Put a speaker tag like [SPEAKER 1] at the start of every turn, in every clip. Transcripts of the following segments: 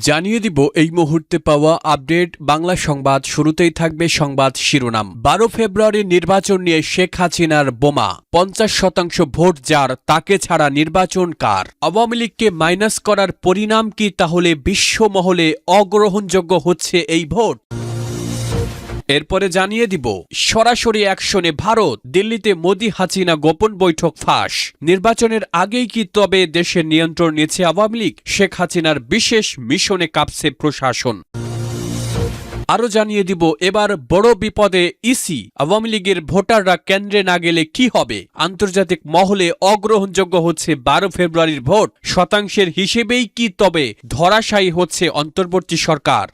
[SPEAKER 1] জানিয়ে দিব এই মুহূর্তে পাওয়া আপডেট বাংলা সংবাদ। শুরুতেই থাকবে সংবাদ শিরোনাম। বারো ফেব্রুয়ারি নির্বাচন নিয়ে শেখ হাসিনার বোমা। পঞ্চাশ শতাংশ ভোট যার, তাকে ছাড়া নির্বাচন কার? আওয়ামী লীগকে মাইনাস করার পরিণাম কি তাহলে বিশ্বমহলে অগ্রহণযোগ্য হচ্ছে এই ভোট? এরপরে জানিয়ে দিব, সরাসরি অ্যাকশনে ভারত, দিল্লিতে মোদি হাসিনা গোপন বৈঠক ফাঁস। নির্বাচনের আগেই কি তবে দেশের নিয়ন্ত্রণ নিয়েছে আওয়ামী লীগ? শেখ হাসিনার বিশেষ মিশনে কাঁপছে প্রশাসন। আরও জানিয়ে দিব, এবার বড় বিপদে ইসি, আওয়ামী লীগের ভোটাররা কেন্দ্রে না গেলে কি হবে? আন্তর্জাতিক মহলে অগ্রহণযোগ্য হচ্ছে বারো ফেব্রুয়ারির ভোট, শতাংশের হিসেবেই কি তবে ধরাশায়ী হচ্ছে অন্তর্বর্তী সরকার?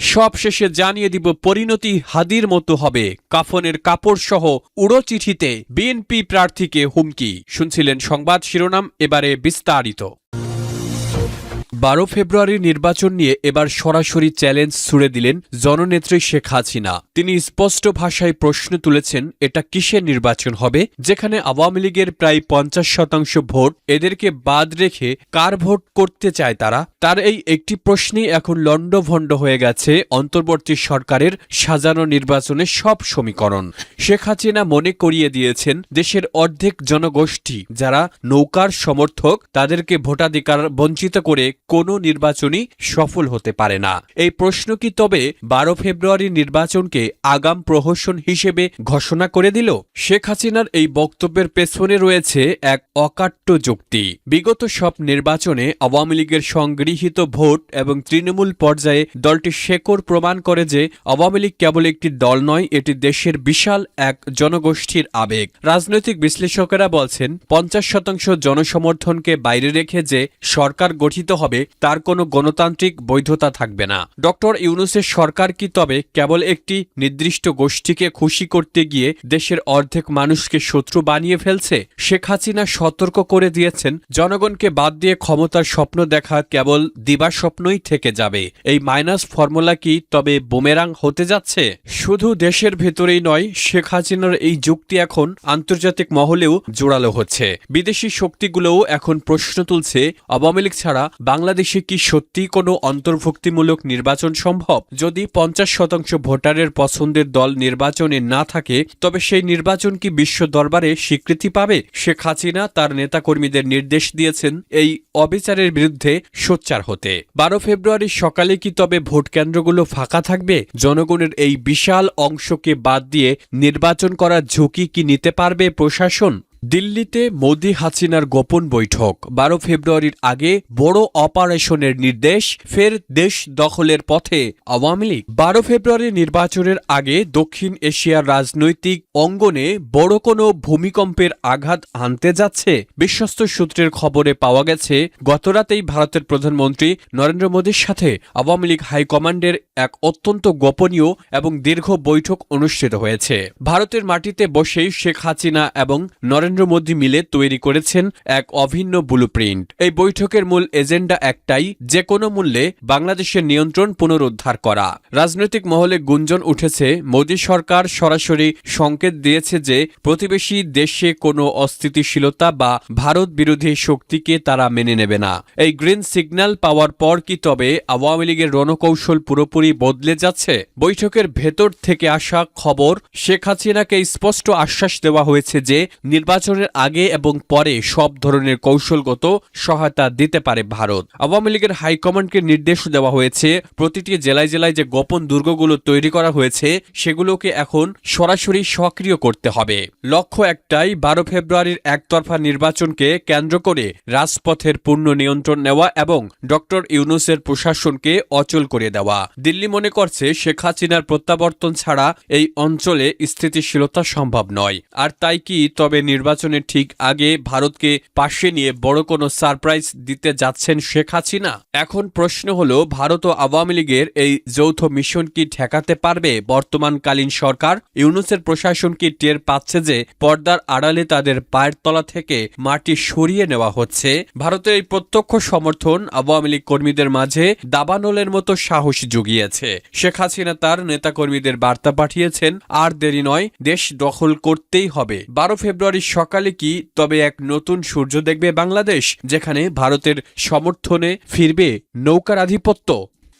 [SPEAKER 1] সব শেষে জানিয়ে দিব, পরিণতি হাদির মতো হবে। কাফনের কাপড় সহ উড়ো চিঠিতে বিএনপি প্রার্থীকে হুমকি। শুনছিলেন সংবাদ শিরোনাম, এবারে বিস্তারিত। বারো ফেব্রুয়ারির নির্বাচন নিয়ে এবার সরাসরি চ্যালেঞ্জ ছুড়ে দিলেন জননেত্রী শেখ হাসিনা। তিনি স্পষ্ট ভাষায় প্রশ্ন তুলেছেন, এটা কিসের নির্বাচন হবে? যেখানে আওয়ামী লীগের প্রায় পঞ্চাশ শতাংশ ভোট, এদেরকে বাদ রেখে কার ভোট করতে চায় তারা? তার এই একটি প্রশ্নেই এখন লণ্ডভণ্ড হয়ে গেছে অন্তর্বর্তী সরকারের সাজানো নির্বাচনের সব সমীকরণ। শেখ হাসিনা মনে করিয়ে দিয়েছেন, দেশের অর্ধেক জনগোষ্ঠী যারা নৌকার সমর্থক, তাদেরকে ভোটাধিকার বঞ্চিত করে কোনো নির্বাচনই সফল হতে পারে না। এই প্রশ্ন কি তবে বারো ফেব্রুয়ারি নির্বাচনকে আগাম প্রহসন হিসেবে ঘোষণা করে দিল? শেখ হাসিনার এই বক্তব্যের পেছনে রয়েছে এক অকাট্য যুক্তি। বিগত সব নির্বাচনে আওয়ামী লীগের সংগৃহীত ভোট এবং তৃণমূল পর্যায়ে দলটি শেকড় প্রমাণ করে যে আওয়ামী লীগ কেবল একটি দল নয়, এটি দেশের বিশাল এক জনগোষ্ঠীর আবেগ। রাজনৈতিক বিশ্লেষকেরা বলছেন, পঞ্চাশ শতাংশ জনসমর্থনকে বাইরে রেখে যে সরকার গঠিত হবে তার কোনো গণতান্ত্রিক বৈধতা থাকবে না। ডক্টর ইউনুসের সরকার কি তবে কেবল একটি নির্দিষ্ট গোষ্ঠীকে খুশি করতে গিয়ে দেশের অর্ধেক মানুষকে শত্রু বানিয়ে ফেলছে? শেখ হাসিনা সতর্ক করে দিয়েছেন, জনগণকে বাদ দিয়ে ক্ষমতার স্বপ্ন দেখা কেবল দিবা স্বপ্নই থেকে যাবে। এই মাইনাস ফর্মুলা কি তবে বুমেরাং হতে যাচ্ছে? শুধু দেশের ভেতরেই নয়, শেখ হাসিনার এই যুক্তি এখন আন্তর্জাতিক মহলেও জোরালো হচ্ছে। বিদেশি শক্তিগুলোও এখন প্রশ্ন তুলছে, আওয়ামী লীগ ছাড়া বাংলাদেশে কি সত্যি কোনো অন্তর্ভুক্তিমূলক নির্বাচন সম্ভব? যদি পঞ্চাশ শতাংশ ভোটারের পছন্দের দল নির্বাচনে না থাকে, তবে সেই নির্বাচন কি বিশ্ব দরবারে স্বীকৃতি পাবে? শেখ হাসিনা তার নেতাকর্মীদের নির্দেশ দিয়েছেন এই অবিচারের বিরুদ্ধে সোচ্চার হতে। বারো ফেব্রুয়ারি সকালে কি তবে ভোট কেন্দ্রগুলো ফাঁকা থাকবে? জনগণের এই বিশাল অংশকে বাদ দিয়ে নির্বাচন করার ঝুঁকি কি নিতে পারবে প্রশাসন? দিল্লিতে মোদি হাসিনার গোপন বৈঠক। বারো ফেব্রুয়ারির আগে বড় অপারেশনের নির্দেশ ফের দেশ দখলের পথে। আওয়ামী লীগ বারো ফেব্রুয়ারি নির্বাচনের আগে দক্ষিণ এশিয়ার রাজনৈতিক অঙ্গনে বড় কোনো ভূমিকম্পের আঘাত আনতে যাচ্ছে। বিশ্বস্ত সূত্রের খবরে পাওয়া গেছে, গতরাতেই ভারতের প্রধানমন্ত্রী নরেন্দ্র মোদীর সাথে আওয়ামী লীগ হাইকমান্ডের এক অত্যন্ত গোপনীয় এবং দীর্ঘ বৈঠক অনুষ্ঠিত হয়েছে। ভারতের মাটিতে বসেই শেখ হাসিনা এবং নরেন্দ্র মোদী মিলে তৈরি করেছেন এক অভিন্ন ব্লুপ্রিন্ট এই বৈঠকের মূল এজেন্ডা একটাই, যে কোনো মূল্যে বাংলাদেশের নিয়ন্ত্রণ পুনরুদ্ধার করা। রাজনৈতিক মহলে গুঞ্জন উঠেছে, মোদী সরকার সরাসরি সংকেত দিয়েছে যে প্রতিবেশী দেশে কোনো অস্থিতিশীলতা বা ভারত বিরোধী শক্তিকে তারা মেনে নেবে না। এই গ্রিন সিগন্যাল পাওয়ার পর কি তবে আওয়ামী লীগের রণকৌশল পুরোপুরি বদলে যাচ্ছে? বৈঠকের ভেতর থেকে আসা খবর, শেখ হাসিনাকে স্পষ্ট আশ্বাস দেওয়া হয়েছে যে নির্বাচনের আগে এবং পরে সব ধরনের কৌশলগত সহায়তা দিতে পারে ভারত। আওয়ামী লীগের হাইকমান্ডকে নির্দেশ দেওয়া হয়েছে, প্রতিটি জেলায় জেলায় যে গোপন দুর্গগুলো তৈরি করা হয়েছে, সেগুলোকে এখন সরাসরি সক্রিয় করতে হবে। লক্ষ্য একটাই, বারো ফেব্রুয়ারির একতরফা নির্বাচনকে কেন্দ্র করে রাজপথের পূর্ণ নিয়ন্ত্রণ নেওয়া এবং ডক্টর ইউনুসের প্রশাসনকে অচল করে দেওয়া। দিল্লি মনে করছে শেখ হাসিনার প্রত্যাবর্তন ছাড়া এই অঞ্চলে স্থিতিশীলতা সম্ভব নয়। আর তাই কি তবে নির্বাচনের ঠিক আগে ভারতকে পাশে নিয়ে বড় কোনো সারপ্রাইজ দিতে যাচ্ছেন শেখ হাসিনা? এখন প্রশ্ন হলো, ভারত ও আওয়ামী লীগের এই যৌথ মিশন কি ঠেকাতে পারবে? বর্তমানকালীন সরকার ইউনুসের প্রশাসন কি টের পাচ্ছে যে পর্দার আড়ালে তাদের পায়ের তলা থেকে মাটি সরিয়ে নেওয়া হচ্ছে? ভারতের এই প্রত্যক্ষ সমর্থন আওয়ামী লীগ কর্মীদের মাঝে দাবানলের মতো সাহস জুগিয়েছে। শেখ হাসিনা তার নেতাকর্মীদের বার্তা পাঠিয়েছেন, আর দেরি নয়, দেশ দখল করতেই হবে। বারো ফেব্রুয়ারি সকালে কি তবে এক নতুন সূর্য দেখবে বাংলাদেশ যেখানে ভারতের সমর্থনে ফিরবে নৌকার আধিপত্য?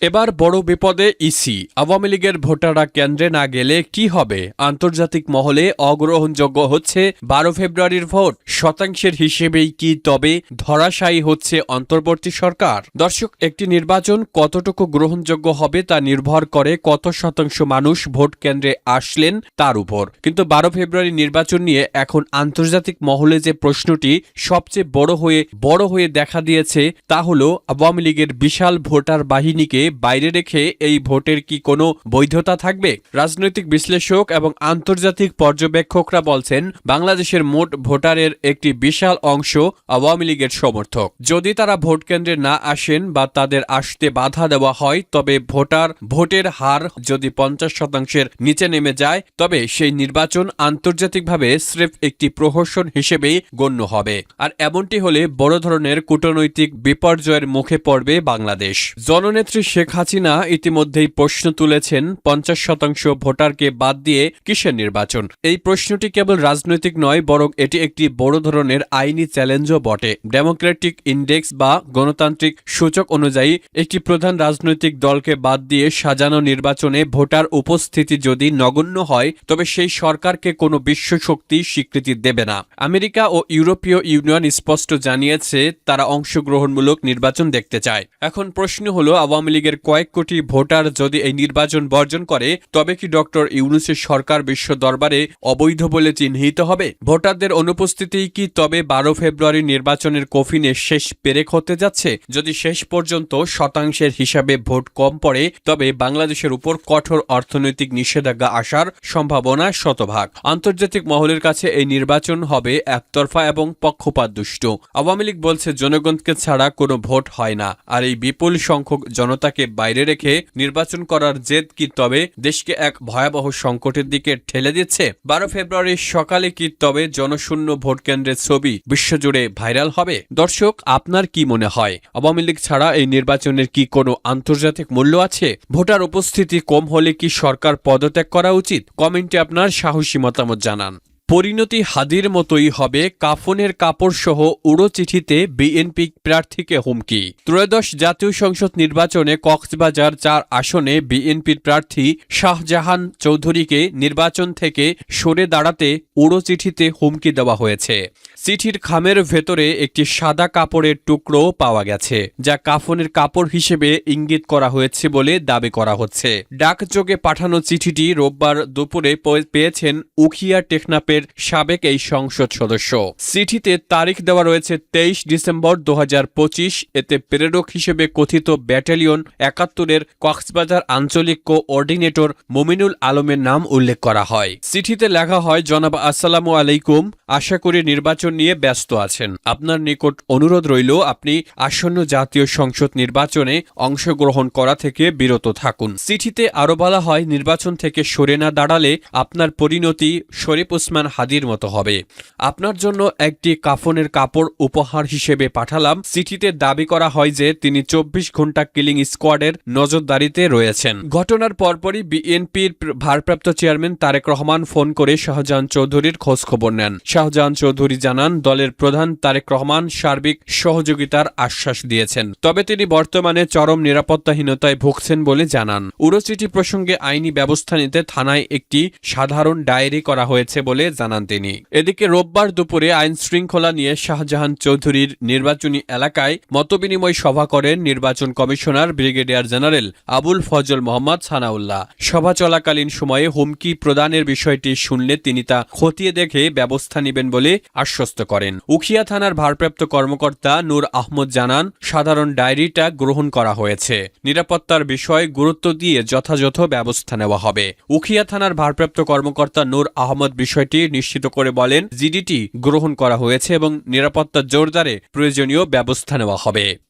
[SPEAKER 1] এবার বড় বিপদে ইসি। আওয়ামী লীগের ভোটাররা কেন্দ্রে না গেলে কি হবে? আন্তর্জাতিক মহলে অগ্রহণযোগ্য হচ্ছে বারো ফেব্রুয়ারির ভোট। শতাংশের হিসেবেই কি তবে ধরাশায়ী হচ্ছে অন্তর্বর্তী সরকার? দর্শক, একটি নির্বাচন কতটুকু গ্রহণযোগ্য হবে তা নির্ভর করে কত শতাংশ মানুষ ভোট কেন্দ্রে আসলেন তার উপর। কিন্তু বারো ফেব্রুয়ারি নির্বাচন নিয়ে এখন আন্তর্জাতিক মহলে যে প্রশ্নটি সবচেয়ে বড় হয়ে বড় হয়ে দেখা দিয়েছে তা হল আওয়ামী লীগের বিশাল ভোটার বাহিনীকে বাইরে রেখে এই ভোটের কি কোনো বৈধতা থাকবে? রাজনৈতিক বিশ্লেষক এবং আন্তর্জাতিক পর্যবেক্ষকরা বলছেন, বাংলাদেশের মোট ভোটারের একটি বিশাল অংশ আওয়ামী লীগের সমর্থক। যদি তারা ভোট কেন্দ্রে না আসেন বা তাদের আসতে বাধা দেওয়া হয়, তবে ভোটার ভোটের হার যদি পঞ্চাশ শতাংশের নিচে নেমে যায়, তবে সেই নির্বাচন আন্তর্জাতিকভাবে স্রেফ একটি প্রহসন হিসেবেই গণ্য হবে। আর এমনটি হলে বড় ধরনের কূটনৈতিক বিপর্যয়ের মুখে পড়বে বাংলাদেশ। জননেত্রী শেখ হাসিনা ইতিমধ্যেই প্রশ্ন তুলেছেন, পঞ্চাশ শতাংশ ভোটারকে বাদ দিয়ে কিসের নির্বাচন? এই প্রশ্নটি কেবল রাজনৈতিক নয়, বরং এটি একটি বড় ধরনের আইনি চ্যালেঞ্জও বটে। ডেমোক্রেটিক ইন্ডেক্স বা গণতান্ত্রিক সূচক অনুযায়ী, একটি প্রধান রাজনৈতিক দলকে বাদ দিয়ে সাজানো নির্বাচনে ভোটার উপস্থিতি যদি নগণ্য হয়, তবে সেই সরকারকে কোনো বিশ্ব শক্তি স্বীকৃতি দেবে না। আমেরিকা ও ইউরোপীয় ইউনিয়ন স্পষ্ট জানিয়েছে, তারা অংশগ্রহণমূলক নির্বাচন দেখতে চায়। এখন প্রশ্ন হলো, আওয়ামী লীগের কয়েক কোটি ভোটার যদি এই নির্বাচন বর্জন করে, তবে কি ডক্টর ইউনুসের সরকার বিশ্ব দরবারে অবৈধ বলে চিহ্নিত হবে? ভোটারদের অনুপস্থিতি কি তবে বারো ফেব্রুয়ারি নির্বাচনের কফিনে শেষ পেরেক হতে যাচ্ছে? যদি শেষ পর্যন্ত শতাংশের হিসাবে ভোট কম পড়ে, তবে বাংলাদেশের উপর কঠোর অর্থনৈতিক নিষেধাজ্ঞা আসার সম্ভাবনা শতভাগ। আন্তর্জাতিক মহলের কাছে এই নির্বাচন হবে একতরফা এবং পক্ষপাত দুষ্ট আওয়ামী লীগ বলছে, জনগণকে ছাড়া কোনো ভোট হয় না, আর এই বিপুল সংখ্যক জনতাকে বাইরে রেখে নির্বাচন করার জেদ কি তবে দেশকে এক ভয়াবহ সংকটের দিকে ঠেলে দিচ্ছে? বারো ফেব্রুয়ারির সকালে কি তবে জনশূন্য ভোট কেন্দ্রের ছবি বিশ্বজুড়ে ভাইরাল হবে? দর্শক, আপনার কি মনে হয়? আওয়ামী লীগ ছাড়া এই নির্বাচনের কি কোনো আন্তর্জাতিক মূল্য আছে? ভোটার উপস্থিতি কম হলে কি সরকার পদত্যাগ করা উচিত? কমেন্টে আপনার সাহসী মতামত জানান। পরিণতি হাদির মতোই হবে কাফনের কাপড় সহ উড়ো চিঠিতে বিএনপি প্রার্থীকে হুমকি। ত্রয়োদশ জাতীয় সংসদ নির্বাচনে কক্সবাজার চার আসনে বিএনপির প্রার্থী শাহজাহান চৌধুরীকে নির্বাচন থেকে সরে দাঁড়াতে উড়ো চিঠিতে হুমকি দেওয়া হয়েছে। চিঠির খামের ভেতরে একটি সাদা কাপড়ের টুকরো পাওয়া গেছে, যা কাফনের কাপড় হিসেবে ইঙ্গিত করা হয়েছে বলে দাবি করা হচ্ছে। ডাকযোগে পাঠানো চিঠিটি রোববার দুপুরে পেয়েছেন উখিয়া টেকনাপের সাবেক এই সংসদ সদস্য। চিঠিতে তারিখ দেওয়া রয়েছে তেইশ ডিসেম্বর দু হাজার পঁচিশ। এতে প্রেরক হিসেবে কথিত ব্যাটালিয়ন একাত্তরের কক্সবাজার আঞ্চলিক কোঅর্ডিনেটর মুমিনুল আলমের নাম উল্লেখ করা হয়। চিঠিতে লেখা হয়, জনাব আসসালামু আলাইকুম, আশা করি নির্বাচন নিয়ে ব্যস্ত আছেন। আপনার নিকট অনুরোধ রইল, আপনি আসন্ন জাতীয় সংসদ নির্বাচনে অংশগ্রহণ করা থেকে বিরত থাকুন। চিঠিতে আরও বলা হয়, নির্বাচন থেকে সরে না দাঁড়ালে আপনার পরিণতি, শরীফ উসমান হাদির মতো হবে। আপনার জন্য একটি কাফনের কাপড় উপহার হিসেবে পাঠালাম। চিঠিতে দাবি করা হয় যে তিনি চব্বিশ ঘণ্টা কিলিং স্কোয়াডের নজরদারিতে রয়েছেন। ঘটনার পরপরই বিএনপির ভারপ্রাপ্ত চেয়ারম্যান তারেক রহমান ফোন করে শাহজাহান চৌধুরীর খোঁজ খবর নেন। শাহজাহান চৌধুরী জানান, দলের প্রধান তারেক রহমান সার্বিক সহযোগিতার আশ্বাস দিয়েছেন। তবে তিনি বর্তমানে চরম নিরাপত্তাহীনতায় ভুগছেন বলে জানান। উড়োচিঠি প্রসঙ্গে আইনি ব্যবস্থা নিতে থানায় একটি সাধারণ ডায়েরি করা হয়েছে বলে জানান তিনি। এদিকে রোববার দুপুরে আইন শৃঙ্খলা নিয়ে শাহজাহান চৌধুরীর নির্বাচনী এলাকায় মতবিনিময় সভা করেন নির্বাচন commissioner brigadier general Abul Fazal Mohammad Sanaullah. সভা চলাকালীন সময়ে হুমকি প্রদানের বিষয়টি শুনলে তিনি তা খতিয়ে দেখে ব্যবস্থা নেবেন বলে আশ্বস্ত করেন। উখিয়া থানার ভারপ্রাপ্ত কর্মকর্তা নূর আহমদ জানান, সাধারণ ডায়েরিটা গ্রহণ করা হয়েছে। নিরাপত্তার বিষয়ে গুরুত্ব দিয়ে যথাযথ ব্যবস্থা নেওয়া হবে। উখিয়া থানার ভারপ্রাপ্ত কর্মকর্তা নূর আহমদ বিষয়টি নিশ্চিত করে বলেন জিডিটি গ্রহণ করা হয়েছে এবং নিরাপত্তা জোরদারে প্রয়োজনীয় ব্যবস্থা নেওয়া হবে।